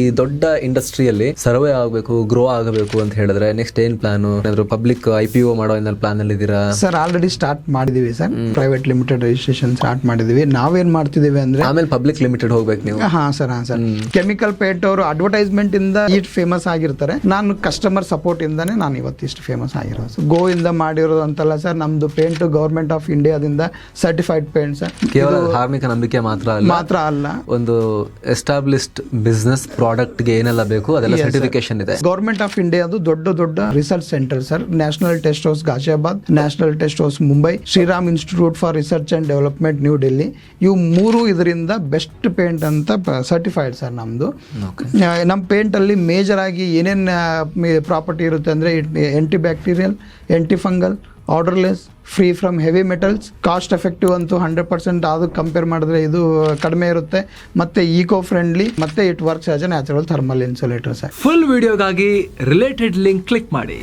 ಈ ದೊಡ್ಡ ಇಂಡಸ್ಟ್ರಿಯಲ್ಲಿ ಸರ್ವೆ ಆಗಬೇಕು ಗ್ರೋ ಆಗಬೇಕು ಅಂತ ಹೇಳಿದ್ರೆ ನೆಕ್ಸ್ಟ್ ಏನ್ ಪ್ಲಾನ್ ಏನಾದ್ರು ಪಬ್ಲಿಕ್ ಐ ಪಿ ಒ ಮಾಡೋ ಏನಾದ್ರು ಪ್ಲಾನ್ ಅಲ್ಲಿ ಇದ್ದೀರಾ? ಸರ್ ಆಲ್ರೆಡಿ ಸ್ಟಾರ್ಟ್ ಮಾಡಿದೀವಿ sir private limited registration start ಮಾಡಿದೀವಿ. ನಾವೇನ್ ಮಾಡ್ತಿದೀವಿ ಅಂದ್ರೆ ಆಮೇಲೆ ಪಬ್ಲಿಕ್ ಲಿಮಿಟೆಡ್ ಹೋಗ್ಬೇಕು ನೀವು. ಹಾ ಸರ್ ಹಾ ಸರ್ ಕೆಮಿಕಲ್ ಪೇಟ್ ಅವರು ಅಡ್ವರ್ಟೈಸ್ಮೆಂಟ್ ಇಂದ ಈಟ್ ಫೇಮಸ್ ಆಗಿರ್ತಾರೆ. ನಾನು ಕಸ್ಟಮರ್ ಸಪೋರ್ಟ್ ಇಂದಾನೆ ನಾನು ಇವತ್ತಿಷ್ಟು ಫೇಮಸ್ ಆಗಿರೋದು ಗೋ ಇಂದ ಮಾಡಿರೋದು ಅಂತಲ್ಲ ಸರ್ ನಮ್ದು ಪೇಂಟ್ ಗೌರ್ಮೆಂಟ್ ಆಫ್ ಇಂಡಿಯಾದಿಂದ ಸರ್ಟಿಫೈಡ್ ಪೇಂಟ್ ಸರ್ ಕೇವಲ ಧಾರ್ಮಿಕ ನಂಬಿಕೆ ಮಾತ್ರ ಅಲ್ಲ. ಮಾತ್ರ ಅಲ್ಲ. ಒಂದು ಎಸ್ಟಾಬ್ಲಿಷ್ಡ್ ಬಿಸ್ನೆಸ್ ಪ್ರಾಡಕ್ಟ್ಗೆ ಏನೆಲ್ಲ ಬೇಕು ಅದೆಲ್ಲ ಸರ್ಟಿಫಿಕೇಶನ್ ಇದೆ. ಗೌರ್ಮೆಂಟ್ ಆಫ್ ಇಂಡಿಯಾದು ದೊಡ್ಡ ದೊಡ್ಡ research centre sir national test house Ghaziabad national test house Mumbai Shriram institute for research and development New Delhi ಇವು ಮೂರು ಇದರಿಂದ ಬೆಸ್ಟ್ ಪೇಂಟ್ ಅಂತ ಸರ್ಟಿಫೈಡ್ ಸರ್ ನಮ್ದು. ಆ, ನಮ್ಮ ಪೇಂಟ್ ಅಲ್ಲಿ ಮೇಜರ್ ಆಗಿ ಏನೇನು ಪ್ರಾಪರ್ಟಿ ಇರುತ್ತೆ ಅಂದ್ರೆ anti bacterial anti fungal odourless free from heavy metals cost effective ಅಂತೂ ಹಂಡ್ರೆಡ್ ಪರ್ಸೆಂಟ್ ಅದು ಕಂಪೇರ್ ಮಾಡಿದ್ರೆ ಇದು ಕಡಿಮೆ ಇರುತ್ತೆ. ಮತ್ತೆ ಈಕೋ ಫ್ರೆಂಡ್ಲಿ ಮತ್ತೆ it works as natural thermal insulator full ವಿಡಿಯೋಗಾಗಿ related link click ಮಾಡಿ.